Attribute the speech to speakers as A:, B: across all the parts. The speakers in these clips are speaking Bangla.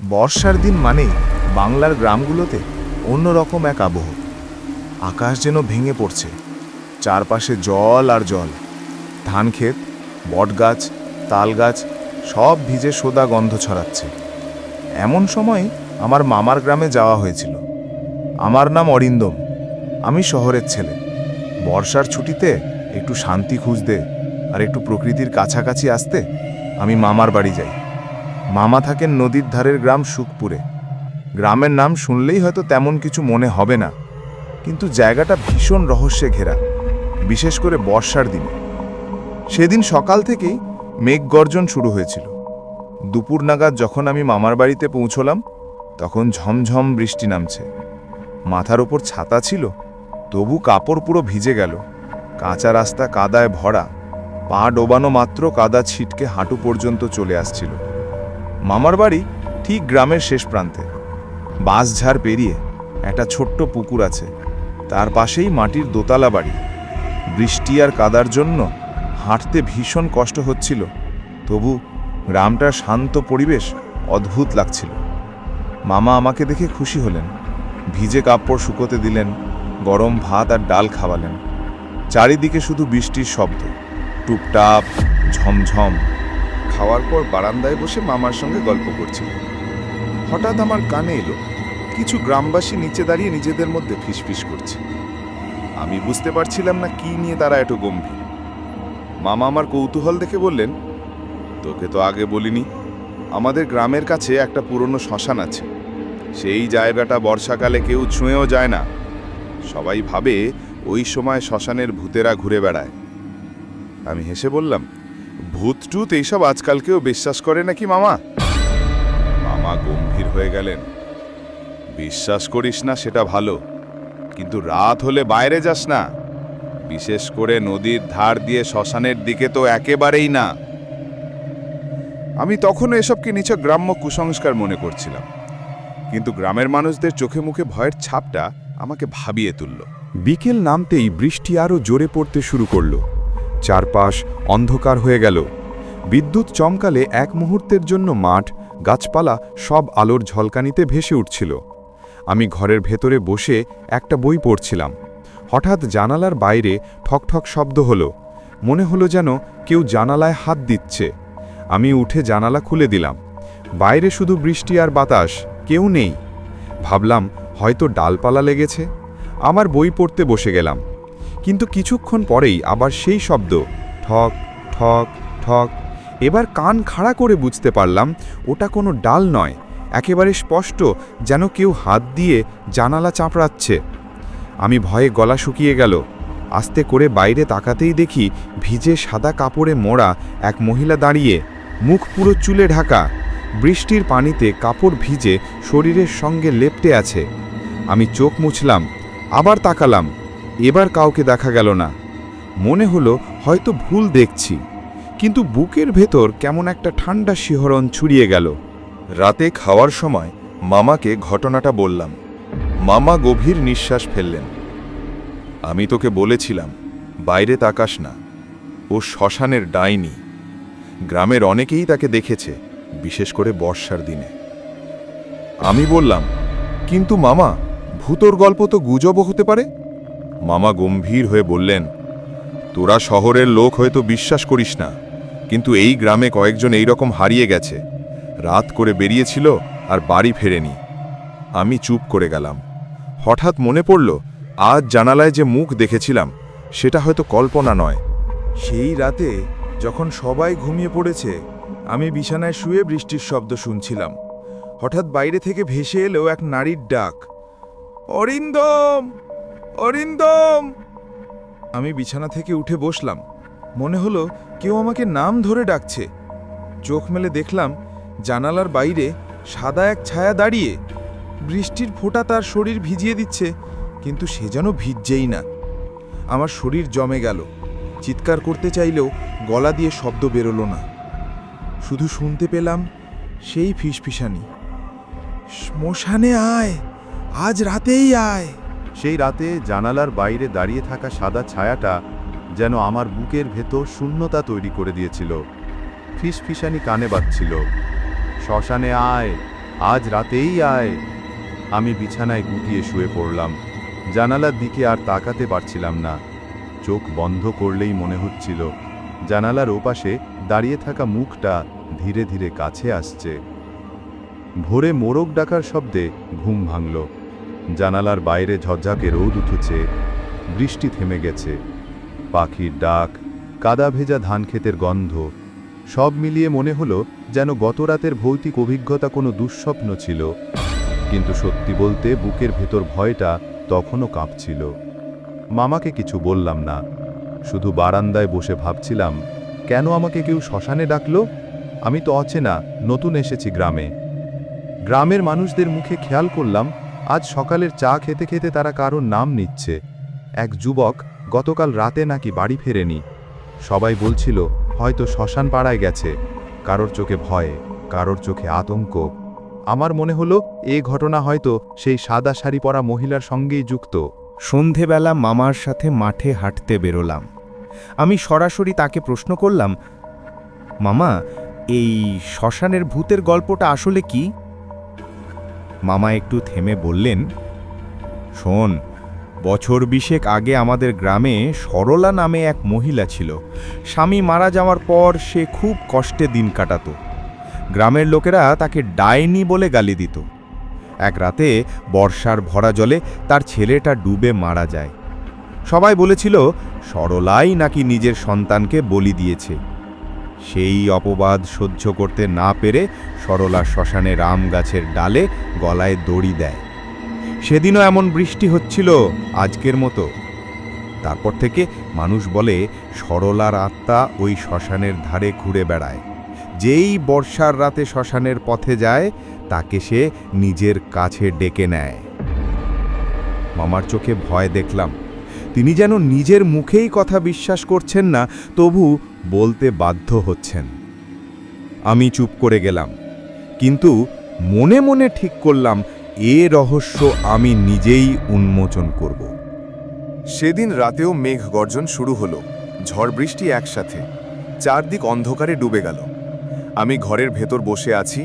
A: বর্ষার দিন মানেই বাংলার গ্রামগুলোতে অন্যরকম এক আবহ। আকাশ যেন ভেঙে পড়ছে, চারপাশে জল আর জল। ধান ক্ষেত বটগাছ তাল গাছ সব ভিজে সোদা গন্ধ ছড়াচ্ছে। এমন সময় আমার মামার গ্রামে যাওয়া হয়েছিল। আমার নাম অরিন্দম, আমি শহরের ছেলে। বর্ষার ছুটিতে একটু শান্তি খুঁজতে আর একটু প্রকৃতির কাছাকাছি আসতে আমি মামার বাড়ি যাই। মামা থাকেন নদীর ধারের গ্রাম সুখপুরে। গ্রামের নাম শুনলেই হয়তো তেমন কিছু মনে হবে না, কিন্তু জায়গাটা ভীষণ রহস্যে ঘেরা, বিশেষ করে বর্ষার দিনে। সেদিন সকাল থেকেই মেঘ গর্জন শুরু হয়েছিল। দুপুর নাগাদ যখন আমি মামার বাড়িতে পৌঁছলাম, তখন ঝমঝম বৃষ্টি নামছে। মাথার ওপর ছাতা ছিল, তবু কাপড় পুরো ভিজে গেল। কাঁচা রাস্তা কাদায় ভরা, পা ডোবানো মাত্র কাদা ছিটকে হাঁটু পর্যন্ত চলে আসছিল। মামার বাড়ি ঠিক গ্রামের শেষ প্রান্তে। বাঁশঝাড় পেরিয়ে একটা ছোট্ট পুকুর আছে। তার পাশেই মাটির দোতলা বাড়ি। বৃষ্টি আর কাদার জন্য হাঁটতে ভীষণ কষ্ট হচ্ছিল। তবু গ্রামটার শান্ত পরিবেশ অদ্ভুত লাগছিল। মামা আমাকে দেখে খুশি হলেন। ভিজে কাপড় শুকোতে দিলেন, গরম ভাত আর ডাল খাওয়ালেন। চারিদিকে শুধু বৃষ্টির শব্দ। টুপটাপ, ঝমঝম। খাওয়ার পর বারান্দায় বসে মামার সঙ্গে গল্প করছিল। হঠাৎ আমার কানে এলো, কিছু গ্রামবাসী নিচে দাঁড়িয়ে নিজেদের মধ্যে ফিসফিস করছে। আমি বুঝতে পারছিলাম না কি নিয়ে তারা এত গম্ভীর। মামা আমার কৌতূহল দেখে বললেন, তোকে তো আগে বলিনি, আমাদের গ্রামের কাছে একটা পুরনো শ্মশান আছে। সেই জায়গাটা বর্ষাকালে কেউ ছুঁয়েও যায় না। সবাই ভাবে ওই সময় শ্মশানের ভূতেরা ঘুরে বেড়ায়। আমি হেসে বললাম ভূত টুত এইসব আজকাল কেউ বিশ্বাস করে নাকি মামা? মামা গম্ভীর হয়ে গেলেন। বিশ্বাস করিস না, সেটা ভালো। কিন্তু রাত হলে বাইরে যাস না। বিশেষ করে নদীর ধার দিয়ে শ্মশানের দিকে তো একেবারেই না। আমি তখনও এসবকে নিছক গ্রাম্য কুসংস্কার মনে করছিলাম। কিন্তু গ্রামের মানুষদের চোখে মুখে ভয়ের ছাপটা আমাকে ভাবিয়ে তুলল।
B: বিকেল নামতেই বৃষ্টি আরও জোরে পড়তে শুরু করল। চারপাশ অন্ধকার হয়ে গেল। বিদ্যুৎ চমকালে এক মুহূর্তের জন্য মাঠ, গাছপালা সব আলোর ঝলকানিতে ভেসে উঠছিল। আমি ঘরের ভেতরে বসে একটা বই পড়ছিলাম। হঠাৎ জানালার বাইরে ঠকঠক শব্দ হলো। মনে হলো যেন কেউ জানালায় হাত দিচ্ছে। আমি উঠে জানালা খুলে দিলাম। বাইরে শুধু বৃষ্টি আর বাতাস, কেউ নেই। ভাবলাম, হয়তো ডালপালা লেগেছে। আমার বই পড়তে বসে গেলাম। কিন্তু কিছুক্ষণ পরেই আবার সেই শব্দ, ঠক ঠক ঠক, এবার কান খাড়া করে বুঝতে পারলাম ওটা কোনো ডাল নয়, একেবারে স্পষ্ট যেন কেউ হাত দিয়ে জানালা চাপড়াচ্ছে। আমি ভয়ে গলা শুকিয়ে গেল, আস্তে করে বাইরে তাকাতেই দেখি ভিজে সাদা কাপড়ে মোড়া এক মহিলা দাঁড়িয়ে, মুখ পুরো চুলে ঢাকা, বৃষ্টির পানিতে কাপড় ভিজে শরীরের সঙ্গে লেপটে আছে। আমি চোখ মুছলাম, আবার তাকালাম এবার কাউকে দেখা গেল না। মনে হলো হয়তো ভুল দেখছি, কিন্তু বুকের ভেতর কেমন একটা ঠান্ডা শিহরণ ছুড়িয়ে গেল।
A: রাতে খাওয়ার সময় মামাকে ঘটনাটা বললাম। মামা গভীর নিঃশ্বাস ফেললেন। আমি তোকে বলেছিলাম, বাইরে তাকাস না। ও শ্মশানের ডাইনি। গ্রামের অনেকেই তাকে দেখেছে, বিশেষ করে বর্ষার দিনে। আমি বললাম, কিন্তু মামা, ভূতর গল্প তো গুজবও হতে পারে? মামা গম্ভীর হয়ে বললেন, তোরা শহরের লোক হয়তো বিশ্বাস করিস না, কিন্তু এই গ্রামে কয়েকজন এই রকম হারিয়ে গেছে। রাত করে বেরিয়েছিল আর বাড়ি ফেরেনি। আমি চুপ করে গেলাম। হঠাৎ মনে পড়ল, আজ জানালায় যে মুখ দেখেছিলাম, সেটা হয়তো কল্পনা নয়। সেই রাতে যখন সবাই ঘুমিয়ে পড়েছে, আমি বিছানায় শুয়ে বৃষ্টির শব্দ শুনছিলাম। হঠাৎ বাইরে থেকে ভেসে এলো এক নারীর ডাক, অরিন্দম! অরিন্দম! আমি বিছানা থেকে উঠে বসলাম। মনে হলো কেউ আমাকে নাম ধরে ডাকছে। চোখ মেলে দেখলাম জানালার বাইরে সাদা এক ছায়া দাঁড়িয়ে বৃষ্টির ফোঁটা তার শরীর ভিজিয়ে দিচ্ছে, কিন্তু সে যেন ভিজছেই না। আমার শরীর জমে গেল। চিৎকার করতে চাইলেও গলা দিয়ে শব্দ বেরোলো না। শুধু শুনতে পেলাম সেই ফিসফিসানি। শ্মশানে আয়! আজ রাতেই আয়!
C: সেই রাতে জানালার বাইরে দাঁড়িয়ে থাকা সাদা ছায়াটা যেন আমার বুকের ভেতর শূন্যতা তৈরি করে দিয়েছিল। ফিসফিসানি কানে বাজছিল। শ্মশানে আয়, আজ রাতেই আয়। আমি বিছানায় গুটিয়ে শুয়ে পড়লাম। জানালার দিকে আর তাকাতে পারছিলাম না। চোখ বন্ধ করলেই মনে হচ্ছিল, জানালার ওপাশে দাঁড়িয়ে থাকা মুখটা ধীরে ধীরে কাছে আসছে। ভোরে মোরগ ডাকার শব্দে ঘুম ভাঙল। জানালার বাইরে ঝরঝাকে রোদ উঠেছে, বৃষ্টি থেমে গেছে, পাখির ডাক, কাদা ভেজা ধান ক্ষেতের গন্ধ, সব মিলিয়ে মনে হলো যেন গতরাতের ভৌতিক অভিজ্ঞতা কোনো দুঃস্বপ্ন ছিল, কিন্তু সত্যি বলতে বুকের ভেতর ভয়টা তখনও কাঁপছিল। মামাকে কিছু বললাম না, শুধু বারান্দায় বসে ভাবছিলাম, কেন আমাকে কেউ শ্মশানে ডাকলো? আমি তো অচেনা, নতুন এসেছি গ্রামে। গ্রামের মানুষদের মুখে খেয়াল করলাম আজ সকালের চা খেতে খেতে তারা কারোর নাম নিচ্ছে। এক যুবক গতকাল রাতে নাকি বাড়ি ফেরেনি। সবাই বলছিল, হয়তো শ্মশান পাড়ায় গেছে। কারোর চোখে ভয়ে, কারোর চোখে আতঙ্ক। আমার মনে হলো, এ ঘটনা হয়তো সেই সাদা শাড়ি পরা মহিলার সঙ্গেই যুক্ত।
D: সন্ধেবেলা মামার সাথে মাঠে হাঁটতে বেরোলাম। আমি সরাসরি তাকে প্রশ্ন করলাম, মামা, এই শ্মশানের ভূতের গল্পটা আসলে কি? মামা একটু থেমে বললেন, শোন, বছর বিশেক আগে আমাদের গ্রামে সরলা নামে এক মহিলা ছিল। স্বামী মারা যাওয়ার পর সে খুব কষ্টে দিন কাটাত। গ্রামের লোকেরা তাকে ডাইনি বলে গালি দিত। এক রাতে বর্ষার ভরা জলে তার ছেলেটা ডুবে মারা যায়। সবাই বলেছিল, সরলাই নাকি নিজের সন্তানকে বলি দিয়েছে। সেই অপবাদ সহ্য করতে না পেরে সরলা শ্মশানে রাম গাছের ডালে গলায় দড়ি দেয়। সেদিনও এমন বৃষ্টি হচ্ছিল আজকের মতো। তারপর থেকে মানুষ বলে, সরলার আত্মা ওই শ্মশানের ধারে ঘুরে বেড়ায়। যেই বর্ষার রাতে শ্মশানের পথে যায়, তাকে সে নিজের কাছে ডেকে নেয়। মামার চোখে ভয় দেখলাম। তিনি যেন নিজের মুখেই কথা বিশ্বাস করছেন না, তবু বলতে বাধ্য হচ্ছেন। আমি চুপ করে গেলাম, কিন্তু মনে মনে ঠিক করলাম, এ রহস্য আমি নিজেই উন্মোচন করব।
A: সেদিন রাতেও মেঘ গর্জন শুরু হলো, ঝড় বৃষ্টি একসাথে, চারদিক অন্ধকারে ডুবে গেল। আমি ঘরের ভেতর বসে আছি,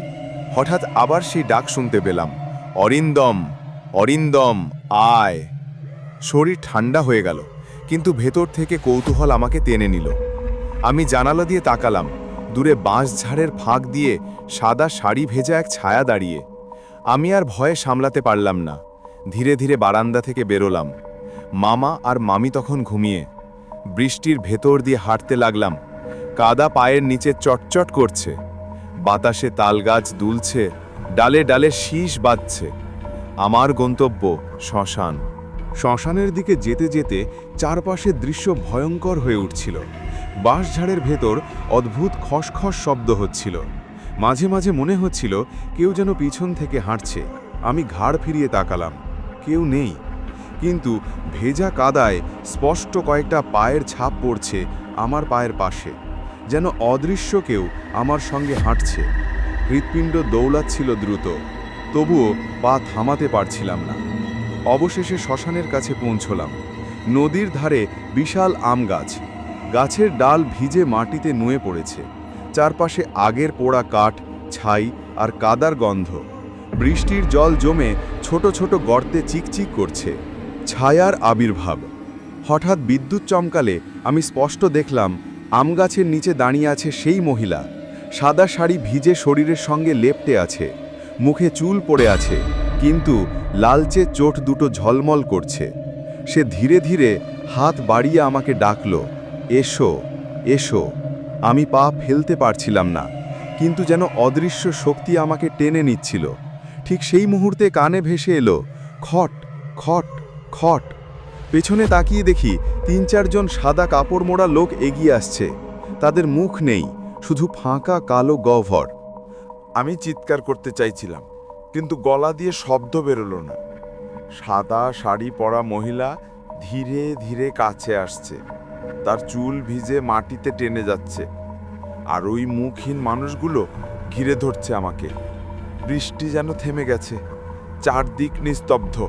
A: হঠাৎ আবার সেই ডাক শুনতে পেলাম, অরিন্দম অরিন্দম, আয়। শরীর ঠান্ডা হয়ে গেল, কিন্তু ভেতর থেকে কৌতূহল আমাকে টেনে নিল। আমি জানালা দিয়ে তাকালাম, দূরে বাঁশঝাড়ের ফাঁক দিয়ে সাদা শাড়ি ভেজা এক ছায়া দাঁড়িয়ে। আমি আর ভয়ে সামলাতে পারলাম না, ধীরে ধীরে বারান্দা থেকে বেরোলাম। মামা আর মামি তখন ঘুমিয়ে, বৃষ্টির ভেতর দিয়ে হাঁটতে লাগলাম, কাদা পায়ের নিচে চটচট করছে। বাতাসে তালগাছ দুলছে, ডালে ডালে শীষ বাজছে। আমার গন্তব্য শ্মশান। শ্মশানের দিকে যেতে যেতে চারপাশের দৃশ্য ভয়ঙ্কর হয়ে উঠছিল। বাঁশঝাড়ের ভেতর অদ্ভুত খসখস শব্দ হচ্ছিল। মাঝে মাঝে মনে হচ্ছিল কেউ যেন পিছন থেকে হাঁটছে। আমি ঘাড় ফিরিয়ে তাকালাম। কেউ নেই। কিন্তু ভেজা কাদায় স্পষ্ট কয়েকটা পায়ের ছাপ পড়ছে আমার পায়ের পাশে। যেন অদৃশ্য কেউ আমার সঙ্গে হাঁটছে। হৃৎপিণ্ড দৌড়াচ্ছিল দ্রুত। তবুও পা থামাতে পারছিলাম না। অবশেষে শ্মশানের কাছে পৌঁছলাম। নদীর ধারে বিশাল আম গাছ। গাছের ডাল ভিজে মাটিতে নুয়ে পড়েছে। চারপাশে আগের পোড়া কাঠ, ছাই আর কাদার গন্ধ। বৃষ্টির জল জমে ছোট ছোট গর্তে চিকচিক করছে। ছায়ার আবির্ভাব। হঠাৎ বিদ্যুৎ চমকালে আমি স্পষ্ট দেখলাম, আম গাছের নিচে দাঁড়িয়ে আছে সেই মহিলা। সাদা শাড়ি ভিজে শরীরের সঙ্গে লেপটে আছে। মুখে চুল পড়ে আছে। কিন্তু লালচে চোট দুটো ঝলমল করছে। সে ধীরে ধীরে হাত বাড়িয়ে আমাকে ডাকলো, এসো এসো। আমি পা ফেলতে পারছিলাম না, কিন্তু যেন অদৃশ্য শক্তি আমাকে টেনে নিচ্ছিল। ঠিক সেই মুহূর্তে কানে ভেসে এলো, খট খট খট। পেছনে তাকিয়ে দেখি তিন চারজন সাদা কাপড় মোড়া লোক এগিয়ে আসছে। তাদের মুখ নেই, শুধু ফাঁকা কালো গহ্বর।
E: আমি চিৎকার করতে চাইছিলাম। কিন্তু গলা দিয়ে শব্দ বেরোলো না। সাদা শাড়ি পরা মহিলা ধীরে ধীরে কাছে আসছে। তার চুল ভিজে মাটিতে টেনে যাচ্ছে। আর ওই মুখহীন মানুষগুলো ঘিরে ধরছে আমাকে। বৃষ্টি যেন থেমে গেছে। চারদিক নিস্তব্ধ।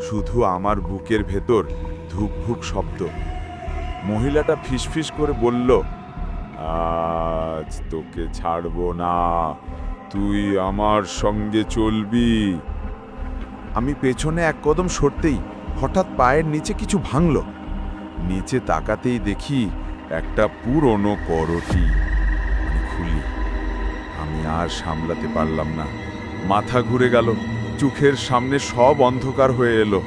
E: শুধু আমার বুকের ভেতর ধুকভুক শব্দ। মহিলাটা ফিসফিস করে বলল, আজ তোকে ছাড়বো না। তুই আমার সঙ্গে চলবি। আমি পেছনে এক কদম সরতেই হঠাৎ পায়ের নিচে কিছু ভাঙল। নিচে তাকাতেই দেখি একটা পুরনো করটি। খুলি। আমি আর সামলাতে পারলাম না। মাথা ঘুরে গেল। চোখের সামনে সব অন্ধকার হয়ে এলো।